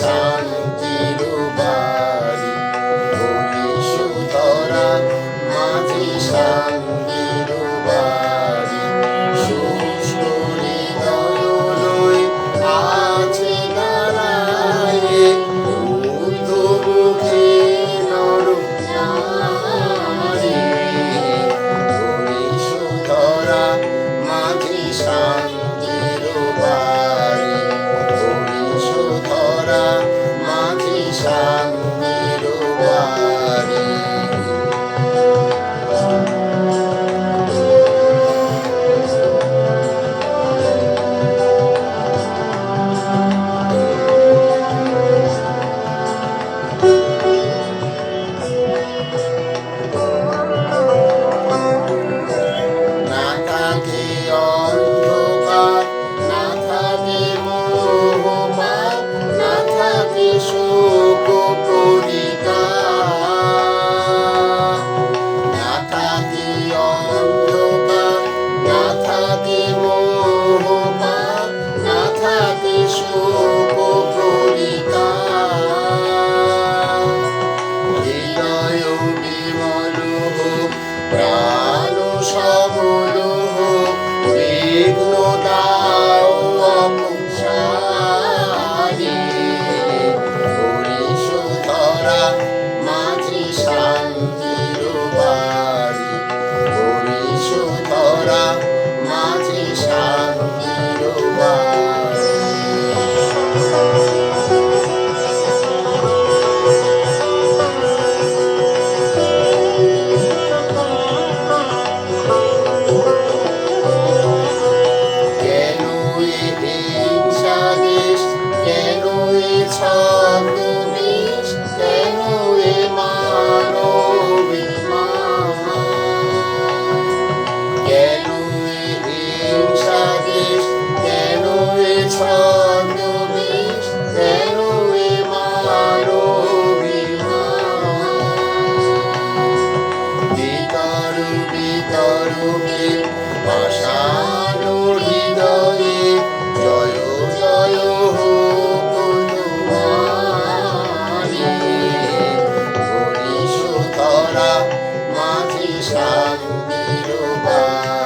শান্তির বাড়ি তুমি সুতরা মাঝি শান্তির বাড়ি সুস্থরি দলই আছে দাঁড়ায় মুখে নর 上。Yeah. বুকে ভাষানো হৃদয়ে জয় জয় হো মাঝি সান্দির বা